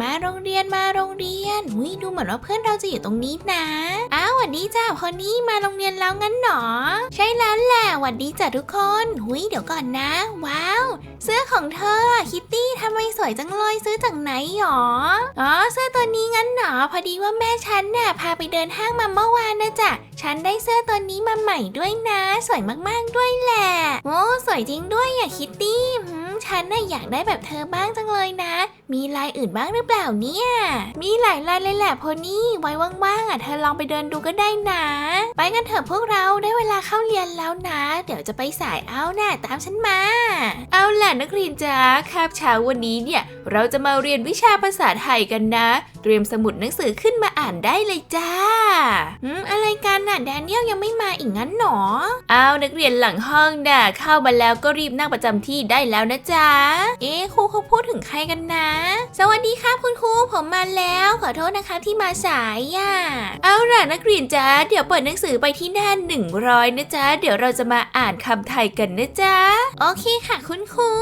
มาโรงเรียนมาโรงเรียนหุยดูเหมือนว่าเพื่อนเราจะอยู่ตรงนี้นะอ้าวหวัดดีจ้าพอนี่มาโรงเรียนแล้วงั้นหนอ ใช่แล้วแหละหวัดดีจ้ะทุกคนหุยเดี๋ยวก่อนนะ ว้าว เสื้อของเธอคิตตี้ทำไมสวยจังเลยซื้อจากไหนหรออ๋อเสื้อตัวนี้งั้นหนอ พอดีว่าแม่ฉันน่ะพาไปเดินห้างมาเมื่อวานนะจ๊ะฉันได้เสื้อตัวนี้มาใหม่ด้วยนะ สวยมากๆด้วยแหละโอ้สวยจริงด้วยอะคิตตี้ ฉันน่ะอยากได้แบบเธอบ้างจังเลยนะ มีลายอื่นบ้างหรือเปล่าเนี่ย มีหลายลายเลยแหละโพนี่ ไว้ว่างๆอะเธอลองไปเดินดูก็ได้นะ ไปกันเถอะพวกเราได้เวลาเข้าเรียนแล้วนะ เดี๋ยวจะไปสายเอาน่ะตามฉันมา เอาล่ะนักเรียนจ้าคาบเช้าวันนี้เนี่ย เราจะมาเรียนวิชาภาษาไทยกันนะ เตรียมสมุดหนังสือขึ้นมาอ่านได้เลยจ้าอืมอะไรกันน่ะแดเนียลยังไม่มาอีกงั้นหนอ เอานักเรียนหลังห้องน่ะเข้ามาแล้วก็รีบนั่งประจำที่ได้แล้วนะจ๊ะเอ๊ครูเขาพูดถึงใครกันนะ สวัสดีครับคุณครูผมมาแล้ว ขอโทษนะคะที่มาสายอะเอาล่ะนักเรียนจ้าเดี๋ยวเปิดหนังสือไปที่หน้า100นะจ๊ะ เดี๋ยวเราจะมาอ่านคำไทยกันนะจ๊ะ โอเคค่ะคุณครู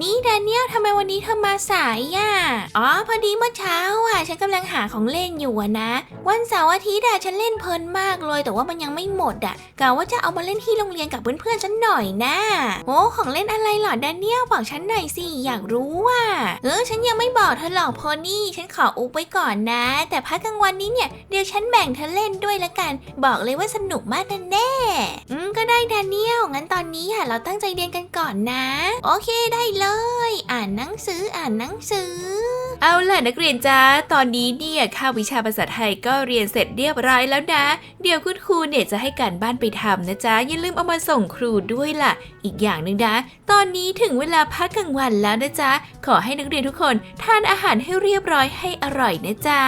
นี่แดเนียลทำไมวันนี้เธอมาสายอะอ๋อพอดีเมื่อเช้าอะฉันกำลังหาของเล่นอยู่อะนะ วันเสาร์อาทิตย์อะฉันเล่นเพลินมากเลย แต่ว่ามันยังไม่หมดอะกะว่าจะเอามาเล่นที่โรงเรียนกับเพื่อนๆฉันหน่อยนะโอ้ของเล่นอะไรหรอแดเนียลบอกฉันหน่อยสิ อยากรู้ว่ะเออ ฉันยังไม่บอกเธอหรอกโพนี่ ฉันขออุบไว้ก่อนนะ แต่พักกลางวันนี้เนี่ยเดี๋ยวฉันแบ่งเธอเล่นด้วยละกัน บอกเลยว่าสนุกมากแน่ๆอืมก็ได้ดานิเอลงั้นตอนนี้ค่ะเราตั้งใจเรียนกันก่อนนะ โอเคได้เลย อ่านหนังสืออ่านหนังสือ เอาล่ะนักเรียนจ้าตอนนี้เนี่ยค่าบวิชาภาษาไทยก็เรียนเสร็จเรียบร้อยแล้วนะ เดี๋ยวคุณครูเนี่ยจะให้การบ้านไปทำนะจ๊ะอย่าลืมเอามาส่งครูด้วยล่ะ อีกอย่างหนึ่งนะตอนนี้ถึงเวลาพักกลางวันแล้วนะจ๊ะขอให้นักเรียนทุกคนทานอาหารให้เรียบร้อยให้อร่อยนะจ๊ะ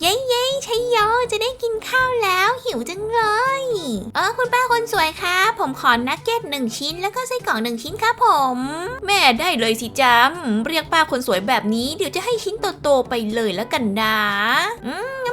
เย้เย้ชัยโยจะได้กินข้าวแล้วหิวจังเลยเออคุณป้าคนสวยครับผมขอนักเก็ตหนึ่งชิ้น แล้วก็ไส้กรอกหนึ่งชิ้นครับผม แม่ได้เลยสิจ๊ะอืมเรียกป้าคนสวยแบบนี้เดี๋ยวจะให้ชิ้นโตๆไปเลยแล้วกันนะ อืม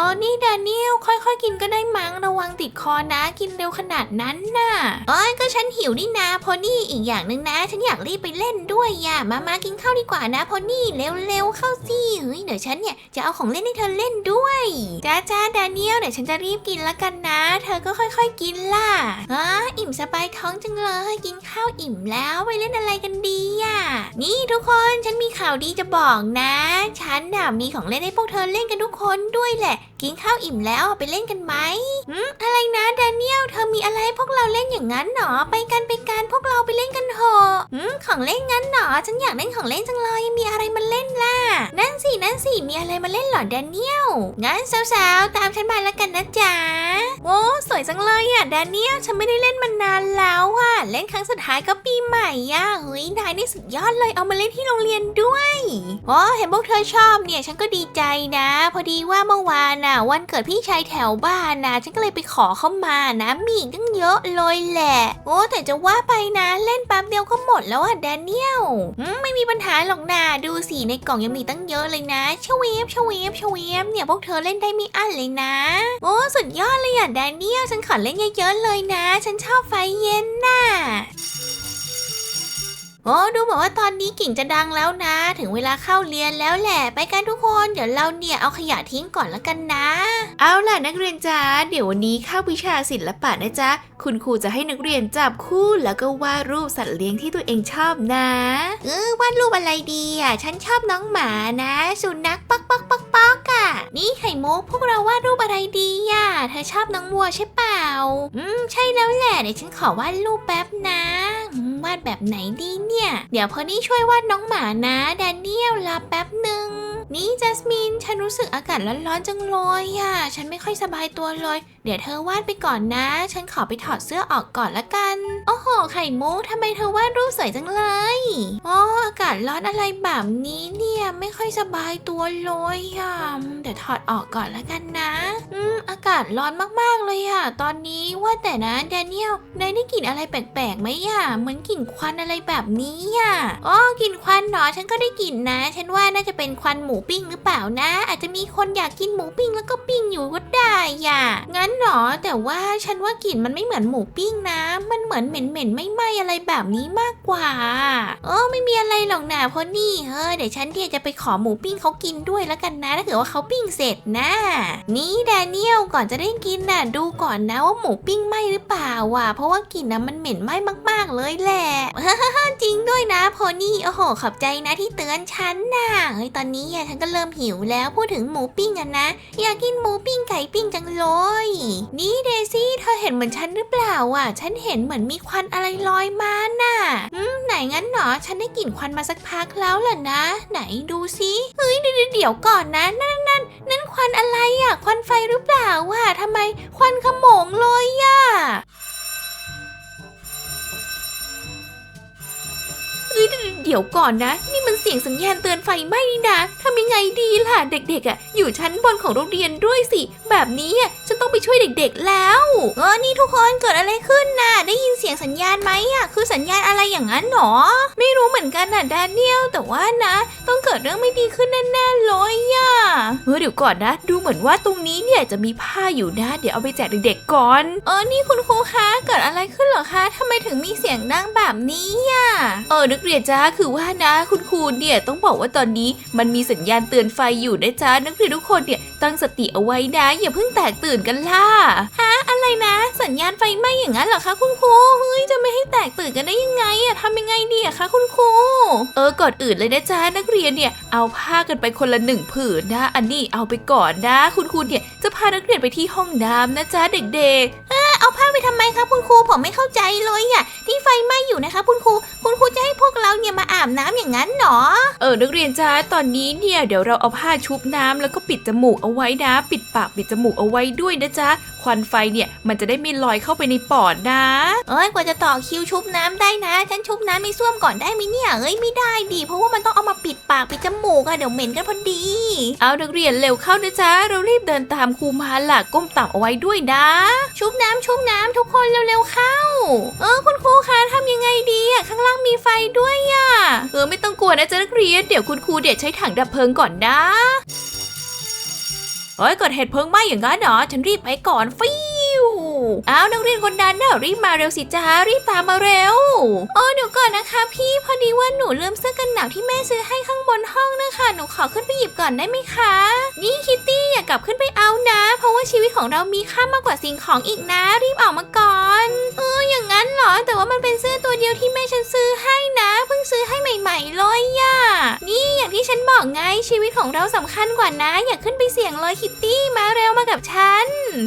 ออนี่แดเนียลค่อยๆ กินก็ได้มั้งระวังติดคอนะกินเร็วขนาดนั้นน่ะเอ้ยก็ฉันหิวนี่นะพอนี่อีกอย่างหนึ่งนะ ฉันอยากรีบไปเล่นด้วยอย่ามามากินข้าวดีกว่านะพอนี่เร็วๆเข้าสิเฮ้ยเดี๋ยวฉันเนี่ยจะเอาของเล่นให้เธอเล่นด้วยจ้าจ้าแดเนียลเดี๋ยวฉันจะรีบกินแล้วกันนะ เธอก็ค่อยๆ กินล่ะอ๋ออิ่มสบายท้องจังเลยกินข้าวอิ่มแล้วไปเล่นอะไรกันดีอะนี่ทุกคนฉันมีข่าวดีจะบอกนะ ฉันน่ะมีของเล่นให้พวกเธอเล่นกันทุกคนด้วยแหละกินข้าวอิ่มแล้วไปเล่นกันไหมหืมอะไรนะแดเนียลเธอมีอะไรให้พวกเราเล่นอย่างนั้นหรอไปกันไปกันพวกเราไปเล่นกันเถอะหืมของเล่นงั้นหรอฉันอยากเล่นของเล่นจังเลยมีอะไรมาเล่นล่ะ นั่นสินั่นสิมีอะไรมาเล่นหรอแดเนียลงั้นสาวๆตามฉันมาแล้วกัน วยจังเลยอะแดเนียลฉันไม่ได้เล่นมานานแล้วอะเล่นครั้งสุดท้ายก็ปีใหม่อะเฮ้ยนายนี่สุดยอดเลยเอามาเล่นที่โรงเรียนด้วยโอ้เห็นพวกเธอชอบเนี่ยฉันก็ดีใจนะ พอดีว่าเมื่อวานน่ะ วันเกิดพี่ชายแถวบ้านนะฉันก็เลยไปขอเข้ามานะมีอีกตั้งเยอะเลยแหละ โอ้แต่จะว่าไปนะเล่นแป๊บเดียวก็หมดแล้วอะแดเนียลอืมไม่มีปัญหาหรอกนะดูสิในกล่องยังมีตั้งเยอะเลยนะชเวฟชเวฟชเวฟเนี่ยพวกเธอเล่นได้ไม่อั้นเลยนะ โอ้สุดยอดเลยอะแดเนียลฉันขอเล่นเยอะๆเลยนะ ฉันชอบไฟเย็นน่ะ โอ้ดูเหมือนว่าตอนนี้กิ่งจะดังแล้วนะ ถึงเวลาเข้าเรียนแล้วแหละ ไปกันทุกคน เดี๋ยวเราเนี่ยเอาขยะทิ้งก่อนแล้วกันนะ เอาล่ะนักเรียนจ้าเดี๋ยววันนี้เข้าวิชาศิลปะนะจ๊ะ คุณครูจะให้นักเรียนจับคู่แล้วก็วาดรูปสัตว์เลี้ยงที่ตัวเองชอบนะ เออวาดรูปอะไรดีอะ ฉันชอบน้องหมานะ สุนัขปักปักปักปักอะ นี่ไข่มุกพวกเราวาดรูปอะไรดีอะ เธอชอบน้องวัวใช่เปล่า อืม ใช่แล้วแหละ เดี๋ยวฉันขอวาดรูปแป๊บนะอืมวาดแบบไหนดีเนี่ย เดี๋ยวพอนี่ช่วยวาดน้องหมานะแดเนียลลาแป๊บหนึ่งนี่จัสมิน ฉันรู้สึกอากาศร้อนๆจังเลยอะ ฉันไม่ค่อยสบายตัวเลย ดี๋ยวเธอวาดไปก่อนนะ ฉันขอไปถอดเสื้อออกก่อนละกัน โอ้โห ไข่มุกทำไมเธอวาดรูปสวยจังเลยอ๋ออากาศร้อนอะไรแบบนี้เนี่ยไม่ค่อยสบายตัวเลยอะเดี๋ยวถอดออกก่อนละกันนะ อืม อากาศร้อนมากๆเลยอะ ตอนนี้ว่าแต่นะแดเนียลนายได้กลิ่นอะไรแปลกๆไหมอะเหมือนกลิ่นควันอะไรแบบนี้อะอ๋อกลิ่นควันเหรอฉันก็ได้กลิ่นนะ ฉันว่าน่าจะเป็นควันหมูปิ้งหรือเปล่านะ อาจจะมีคนอยากกินหมูปิ้งแล้วก็ปิ้งอยู่ก็ได้ได้อย่างั้นหรอ แต่ว่าฉันว่ากลิ่นมันไม่เหมือนหมูปิ้งนะ มันเหมือนเหม็นเหม็นๆไม่ไหมอะไรแบบนี้มากกว่า เออไม่ มีอะไรหรอกนะพราะนี่เออเดี๋ยวฉันเนี่ยจะไปขอหมูปิ้งเขากินด้วยแล้วกันนะถ้าเกิดว่าเขาปิ้งเสร็จนะ นี่แดเนียลก่อนจะได้กินน่ะ ดูก่อนนะว่าหมูปิ้งไหมหรือเปล่าว่ะเพราะว่ากลิ่นนะมันเหม็นไหมมาก ๆ เลยแหละจริงด้วยนะโพนี่โอ้โหขอบใจนะที่เตือนฉันน่ะเฮ้ยตอนนี้อะฉันก็เริ่มหิวแล้วพูดถึงหมูปิ้งอะนะ อยากกินหมูปิ้งไก่ปิ้งจังเลย นี่เดซี่เธอเห็นเหมือนฉันหรือเปล่าอะ ฉันเห็นเหมือนมีควันอะไรลอยมาน่ะอืมไหนงั้นหนอฉันได้กลิ่นควันมาสักพักแล้วล่ะนะ ไหนดูสิเฮ้ยเดี๋ยวเดี๋ยวก่อนนะนั่นนั่นนั่นควันอะไรอะควันไฟหรือเปล่าว่ะทำไมควันขโมงเลยอะเดี๋ยวก่อนนะ นี่มันเสียงสัญญาณเตือนไฟไหม้นี่นะทำยังไงดีล่ะ เด็กๆอะอยู่ชั้นบนของโรงเรียนด้วยสิ แบบนี้อะฉันต้องไปช่วยเด็กๆแล้วเออนี่ทุกคนเกิดอะไรขึ้นน่ะได้ยินเสียงสัญญาณไหมอะคือสัญญาณอะไรอย่างนั้นหรอ ไม่รู้เหมือนกันน่ะแดเนียลแต่ว่านะ ต้องเกิดเรื่องไม่ดีขึ้นแน่ๆเลยอะเฮ้ยเดี๋ยวก่อนนะ ดูเหมือนว่าตรงนี้เนี่ยจะมีผ้าอยู่นะ เดี๋ยวเอาไปแจกเด็กๆก่อนเออนี่คุณครูคะเกิดอะไรขึ้นเหรอคะทำไมถึงมีเสียงดังแบบนี้อะเออนักเรียนจ้าคือว่านะคุณครูเนี่ยต้องบอกว่าตอนนี้มันมีสัญญาณเตือนไฟอยู่นะจ๊ะนักเรียนทุกคนเนี่ยตั้งสติเอาไว้นะ อย่าเพิ่งแตกตื่นกันล่ะฮะอะไรนะ สัญญาณไฟไหม้อย่างนั้นเหรอคะคุณครูเฮ้ยจะไม่ให้แตกตื่นกันได้ยังไงอะทำยังไงดีอะคะคุณครูเออก่อนอื่นเลยนะจ๊ะนักเรียนเนี่ยเอาผ้ากันไปคนละหนึ่งผืนนะ อันนี้เอาไปก่อนนะ คุณครูเนี่ยจะพานักเรียนไปที่ห้องน้ำนะจ๊ะเด็กๆ เอาผ้าไปทำไมคะคุณครูผมไม่เข้าใจเลยอะที่ไฟไหม้อยู่นะคะ คุณครูคุณครูจะให้พวกเราเนี่ยมาอาบน้ำอย่างนั้นเหรอเออนักเรียนจ้าตอนนี้เนี่ยเดี๋ยวเราเอาผ้าชุบน้ำแล้วก็ปิดจมูกเอาไว้นะ ปิดปากปิดจมูกเอาไว้ด้วยนะจ๊ะ วันไฟเนี่ย มันจะได้ไม่ลอยเข้าไปในปอดนะ เอ้ยกว่าจะต่อคิวชุบน้ำได้นะ ฉันชุบน้ำในส้วมก่อนได้ไหมเนี่ย เอ้ยไม่ได้ดิเพราะว่ามันต้องเอามาปิดปากปิดจมูกอะเดี๋ยวเหม็นกันพอดี เอานักเรียนเร็วเข้านะจ๊ะเรารีบเดินตามครูมาหลักก้มต่ำเอาไว้ด้วยนะ ชุบน้ำชุบน้ำทุกคนเร็วๆเข้า เออคุณครูคะทำยังไงดีอะข้างล่างมีไฟด้วยอะเออไม่ต้องกลัวนะจ๊ะนักเรียนเดี๋ยวคุณครูเดี๋ยวใช้ถังดับเพลิงก่อนนะ เฮ้ยเกิดเหตุเพลิงไหม้อย่างนั้นเหรอฉันรีบไปก่อนฟิวเอานักเรียนคนนั้นน่ะรีบมาเร็วสิจ้ารีบตามมาเร็วโอ้เดี๋ยวก่อนนะคะ พี่พอดีว่าหนูลืมเสื้อกันหนาวที่แม่ซื้อให้ข้างบนห้องนะคะหนูขอขึ้นไปหยิบก่อนได้ไหมคะ นี่คิตตี้อย่ากลับขึ้นไปเอานะ เพราะว่าชีวิตของเรามีค่ามากกว่าสิ่งของอีกนะ รีบออกมาก่อน เอออย่างนั้นเหรอ แต่ว่ามันเป็นเสื้อตัวเดียวที่แม่ฉันซื้อให้นะ เพิ่งซื้อให้ใหม่ ๆ เลยย่ะนี่อย่างที่ฉันบอกไงชีวิตของเราสำคัญกว่านะ อย่าขึ้นไปเสี่ยงเลยคิตตี้มาเร็วมากับฉัน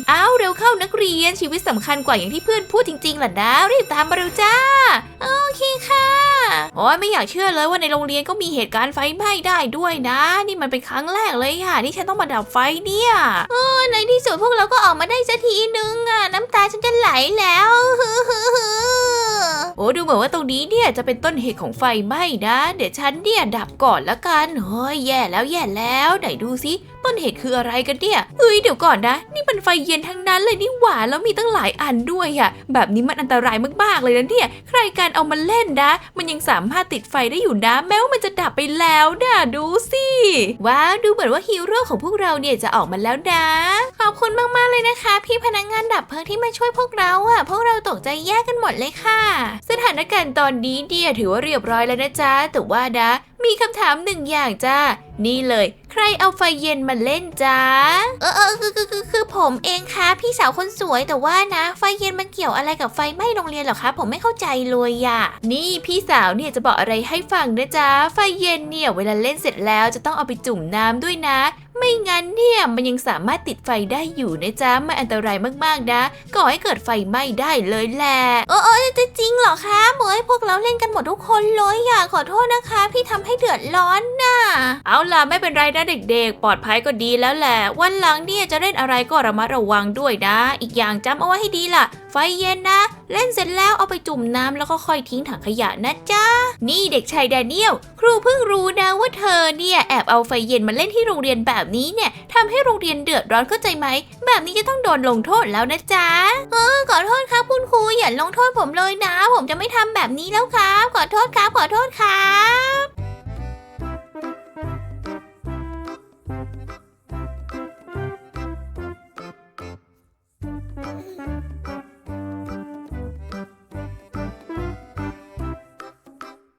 เอาเร็วเข้านักเรียนชีวิตสำคัญกว่าอย่างที่เพื่อนพูดจริงๆหล่ะนะรีบตามมาเร็วจ้า โอเคค่ะโอ้ยไม่อยากเชื่อเลยว่าในโรงเรียนก็มีเหตุการณ์ไฟไหม้ได้ด้วยนะ นี่มันเป็นครั้งแรกเลยค่ะที่ฉันต้องมาดับไฟเนี่ยเออในที่สุดพวกเราก็ออกมาได้สักทีนึงอะน้ำาฉันจะไหลแล้วโอ้ดูเหมือนว่าตรงนี้เนี่ยจะเป็นต้นเหตุของไฟไหม้นะ เดี๋ยวฉันเนี่ยดับก่อนละกันเฮ้ยแย่แล้วแย่แล้วไหนดูสิต้นเหตุคืออะไรกันเนี่ยเฮ้ยเดี๋ยวก่อนนะ นี่มันไฟเย็นทั้งนั้นเลยนี่หว่าแล้วมีตั้งหลายอันด้วยอะแบบนี้มันอันตรายมากๆเลยนะเนี่ย ใครการเอามาเล่นนะ มันยังสามารถติดไฟได้อยู่นะ แม้ว่ามันจะดับไปแล้วนะดูสิว้าวดูเหมือนว่าฮีโร่ของพวกเราเนี่ยจะออกมาแล้วนะขอบคุณมากๆเลยนะคะ พี่พนักงานดับเพลิงที่มาช่วยพวกเราอะพวกเราตกใจแยกกันหมดเลยค่ะ สถานการณ์ตอนนี้เนี่ยถือว่าเรียบร้อยแล้วนะจ๊ะแต่ว่านะ มีคำถามหนึ่งอย่างจ้า นี่เลย ใครเอาไฟเย็นมาเล่นจ้า เออเออคือคือคือคือผมเองค่ะพี่สาวคนสวยแต่ว่านะ ไฟเย็นมันเกี่ยวอะไรกับไฟไหม้โรงเรียนเหรอคะ ผมไม่เข้าใจเลยอะนี่พี่สาวเนี่ยจะบอกอะไรให้ฟังนะจ๊ะไฟเย็นเนี่ยเวลาเล่นเสร็จแล้วจะต้องเอาไปจุ่มน้ำด้วยนะ ไม่งั้นเนี่ยมันยังสามารถติดไฟได้อยู่นะจ๊ะไม่อันตรายมากๆนะก่อให้เกิดไฟไหม้ได้เลยแหละเออเออจะจริงเหรอคะเฮ้ยพวกเราเล่นกันหมดทุกคนเลยอะขอโทษนะคะ พี่ทำให้เดือดร้อนน่ะเอาล่ะไม่เป็นไรนะเด็กๆ ปลอดภัยก็ดีแล้วแหละ วันหลังเนี่ยจะเล่นอะไรก็ระมัดระวังด้วยนะ อีกอย่างจำเอาไว้ให้ดีล่ะ ไฟเย็นนะ เล่นเสร็จแล้วเอาไปจุ่มน้ำแล้วก็ค่อยทิ้งถังขยะนะจ๊ะ นี่เด็กชายแดเนียล ครูเพิ่งรู้นะว่าเธอเนี่ยแอบเอาไฟเย็นมาเล่นที่โรงเรียนแบบนี้เนี่ยทำให้โรงเรียนเดือดร้อนเข้าใจไหม แบบนี้จะต้องโดนลงโทษแล้วนะจ๊ะ เออขอโทษครับคุณครูอย่าลงโทษผมเลยนะ ผมจะไม่ทำแบบนี้แล้วครับ ขอโทษครับ ขอโทษครับ